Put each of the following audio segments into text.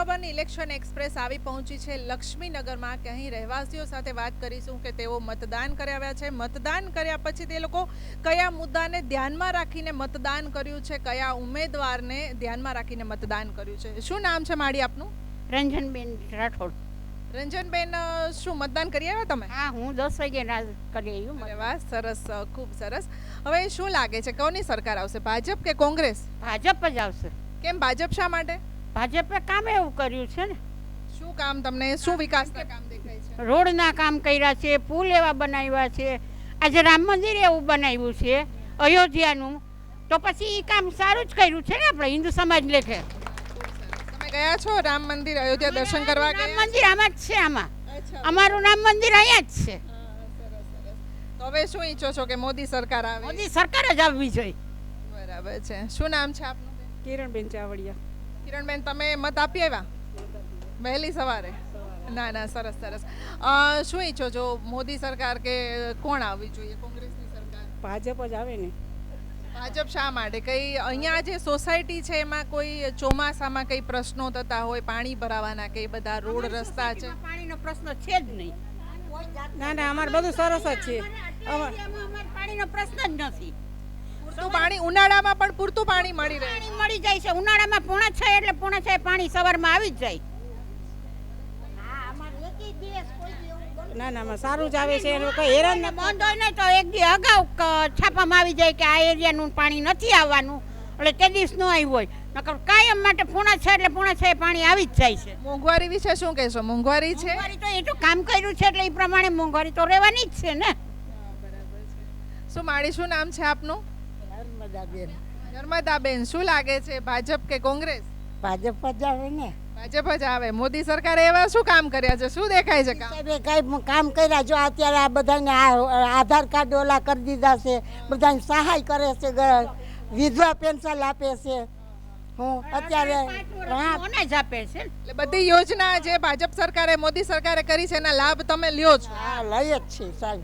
ખબરની election express આવી પહોંચી છે લક્ષ્મીનગરમાં. કે અહીં રહેવાસીઓ સાથે વાત કરીશું કે તેઓ મતદાન કરી આવ્યા છે. મતદાન કર્યા પછી તે લોકો કયા મુદ્દાને ધ્યાનમાં રાખીને મતદાન કર્યું છે? કયા ઉમેદવારને ધ્યાનમાં રાખીને મતદાન કર્યું છે? શું નામ છે માડી આપનું? રંજનબેન રાઠોડ. રંજનબેન શું મતદાન કરી આવ્યા તમે? હા હું દસ વાગે ના કરી આવ્યું વાહ સરસ ખૂબ સરસ. હવે શું લાગે છે? કોની સરકાર આવશે? ભાજપ કે કોંગ્રેસ? ભાજપ જ આવશે. કેમ ભાજપ શા માટે? ભાજપે કામ એવું કર્યું છે ને? શું કામ તમને? શું વિકાસના કામ દેખાય છે? રોડના કામ કર્યા છે પુલ એવા બનાવ્યા છે. આજે રામ મંદિર એવું બનાવ્યું છે અયોધ્યાનું. તો પછી એ કામ સારું જ કર્યું છે ને આપણે હિન્દુ સમાજ લેખે? તમે ગયા છો રામ મંદિર અયોધ્યા દર્શન કરવા રામ મંદિર આમાં જ છે આમાં. અમારું રામ મંદિર અહીંયા જ છે. તો હવે શું ઈચ્છો છો કે મોદી સરકાર આવે? મોદી સરકાર જ આવવી જોઈએ. બરાબર છે. શું નામ છે આપનું કિરણબેન ચાવડિયા. કિરણબેન તમે મત આપી આવ્યા? વહેલી સવારે? ના ના સરસ સરસ. શું ઈચ્છો છો? મોદી સરકાર કે કોણ આવવી જોઈએ? કોંગ્રેસની સરકાર? ભાજપ જ આવે ને. ભાજપ શા માટે? કઈ અહીંયા જે સોસાયટી છે એમાં કોઈ ચોમાસામાં કઈ પ્રશ્નો થતા હોય પાણી ભરાવાના કે બધા રોડ રસ્તા છે? પાણીનો પ્રશ્ન છે જ નહીં. ના ના અમારે બધું સરસ જ છે. પાણીનો પ્રશ્ન જ નથી. પૂરતું પાણી ઉનાળામાં પણ પૂરતું પાણી મળી રહે. પાણી મળી જાય છે. ઉનાળામાં પોણા છે એટલે પોણા છે પાણી સવારમાં આવી જ જાય. ના ના સારું જ આવે છે. એનું કંઈ હેરાન ને બંધ હોય ને તો એક દી અગાઉ છાપામાં આવી જાય કે આ એરિયાનું પાણી નથી આવવાનું. એટલે તે દિવસ ન આવ્યું હોય. નકર કાયમ માટે પૂણા છે એટલે પોણા છે પાણી આવી જ જાય છે. મોંઘવારી વિશે શું કહેશો? મોંઘવારી છે? મોંઘવારી તો એટલું કામ કર્યું છે એટલે એ પ્રમાણે મોંઘવારી તો રહેવાની જ છે ને. શું માળી શું નામ છે આપનું? નર્મદાબેન. નર્મદાબેન શું લાગે છે ભાજપ કે કોંગ્રેસ? ભાજપ જ આવે ને. ભાજપ જ આવે. મોદી સરકારે એવા શું કામ કર્યા છે? શું દેખાય છે કામ? સાહેબે કઈ કામ કર્યા જો અત્યારે આ બધાને આ આધાર કાર્ડ ઓલા કરી દીધા છે. બધાને સહાય કરે છે વિધવા પેન્શન આપે છે. હું અત્યારે હા. અનાજ આપે છે? એટલે બધી યોજના જે ભાજપ સરકારે મોદી સરકારે કરી છે એના લાભ તમે લ્યો છો. હા લઈ જ છે સાહેબ.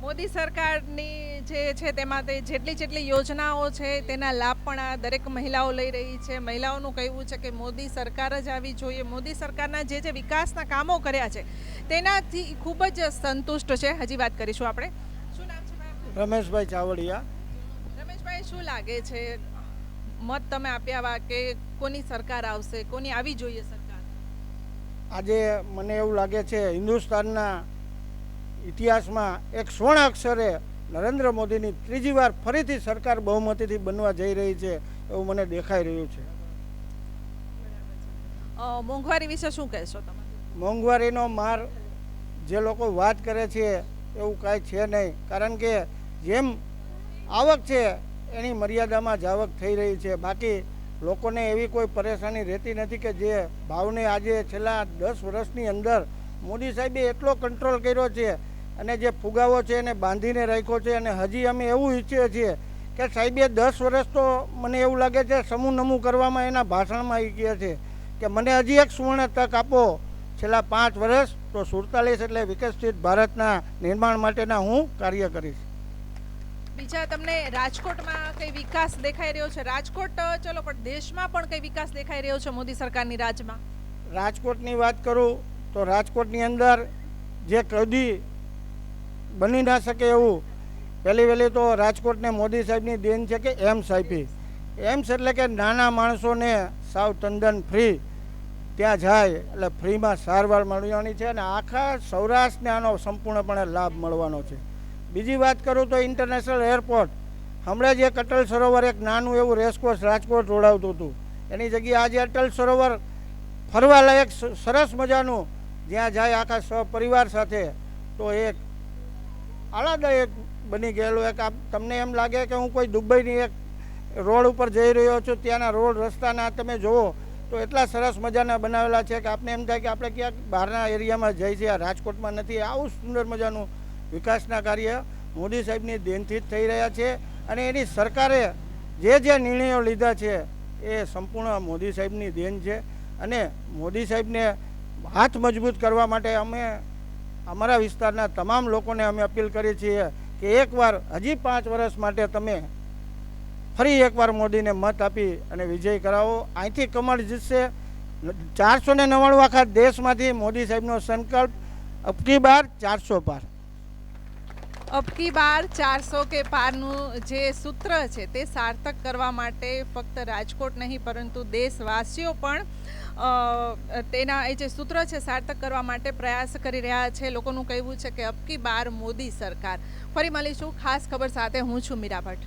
મોદી સરકારની જે છે તેમાં તે જેટલી જેટલી યોજનાઓ છે તેના લાભ પણ આ દરેક મહિલાઓ લઈ રહી છે. મહિલાઓનું કહેવું છે કે મોદી સરકાર જ આવી જોઈએ. મોદી સરકારના જે જે વિકાસના કામો કર્યા છે તેનાથી ખૂબ જ સંતુષ્ટ છે. હજી વાત કરીશું આપણે. શું નામ છે રમેશભાઈ ચાવડિયા. રમેશભાઈ શું લાગે છે? મત તમે આપ્યા વા કે કોની સરકાર આવશે? કોની આવી જોઈએ સરકાર? આજે મને એવું લાગે છે હિન્દુસ્તાનના ઇતિહાસમાં એક સ્વર્ણ અક્ષરે નરેન્દ્ર મોદીની ત્રીજી વાર ફરીથી સરકાર બહુમતીથી બનવા જઈ રહી છે એવું મને દેખાઈ રહ્યું છે. મોંઘવારી વિશે શું કહેશો તમે? મોંઘવારીનો માર જે લોકો વાત કરે છે એવું કાંઈ છે નહીં. કારણ કે જેમ આવક છે એની મર્યાદામાં જ આવક થઈ રહી છે. બાકી લોકોને એવી કોઈ પરેશાની રહેતી નથી કે જે ભાવને આજે છેલ્લા દસ વર્ષની અંદર મોદી સાહેબે એટલો કંટ્રોલ કર્યો છે અને જે ફુગાવો છે એને બાંધીને રાખ્યો છે અને હજી અમે એવું ઈચ્છીએ છીએ કે સાહેબે દસ વર્ષ તો મને એવું લાગે છે સમૂહ નમું કરવામાં એના ભાષણમાં એ કહે છે કે મને હજી એક સુવર્ણ તક આપો. છેલ્લા પાંચ વર્ષ તો સુડતાલીસ એટલે વિકસિત ભારતના નિર્માણ માટેના હું કાર્ય કરીશ. બીજા તમને રાજકોટમાં કઈ વિકાસ દેખાઈ રહ્યો છે? રાજકોટ ચલો પણ દેશમાં પણ કઈ વિકાસ દેખાઈ રહ્યો છે મોદી સરકારની રાજમાં? રાજકોટની વાત કરું તો રાજકોટની અંદર જે કદી બની ના શકે એવું. પહેલી વહેલી તો રાજકોટને મોદી સાહેબની દેન છે કે એમ્સ આપી. એમ્સ એટલે કે નાના માણસોને સાવ તંદન ફ્રી ત્યાં જાય એટલે ફ્રીમાં સારવાર મળવાની છે અને આખા સૌરાષ્ટ્રને આનો સંપૂર્ણપણે લાભ મળવાનો છે. બીજી વાત કરું તો ઇન્ટરનેશનલ એરપોર્ટ હમણાં જ અટલ સરોવર એક નાનું એવું રેસકોર્સ રાજકોટ જોડાવતું હતું. એની જગ્યાએ આજે અટલ સરોવર ફરવા લાયક સરસ મજાનું. જ્યાં જાય આખા સપરિવાર સાથે, તો એક આહલાદાયક બની ગયેલું એક. આપ તમને એમ લાગે કે હું કોઈ દુબઈની એક રોડ ઉપર જઈ રહ્યો છું, ત્યાંના રોડ રસ્તાના તમે જુઓ, તો એટલા સરસ મજાના બનાવેલા છે કે આપણે એમ થાય કે આપણે ક્યાંક બહારના એરિયામાં જઈ છીએ રાજકોટમાં નથી, આવું સુંદર મજાનું વિકાસના કાર્ય મોદી સાહેબની દેનથી જ થઈ રહ્યા છે અને એની સરકારે જે જે નિર્ણયો લીધા છે, એ સંપૂર્ણ મોદી સાહેબની દેન છે અને મોદી સાહેબને હાથ મજબૂત કરવા માટે અમે અમારા વિસ્તારના તમામ લોકોને અમે અપીલ કરીએ છીએ કે એકવાર, હજી પાંચ વર્ષ માટે તમે ફરી એકવાર મોદીને મત આપી અને વિજય કરાવો. અહીંથી કમળ જીતશે. ચારસો ને નવ્વાણું આખા દેશમાંથી મોદી સાહેબનો સંકલ્પ. અબકી બાર, ચારસો પાર. અબકી બાર, ચારસો કે પારનું જે સૂત્ર છે તે સાર્થક કરવા માટે ફક્ત રાજકોટ નહીં, પરંતુ દેશવાસીઓ પણ તેના એ જે સૂત્ર છે, સાર્થક કરવા માટે પ્રયાસ કરી રહ્યા છે. લોકોનું કહેવું છે કે અબકી બાર મોદી સરકાર. ફરી મળીશું. ખાસ ખબર સાથે હું છું મીરા ભટ્ટ.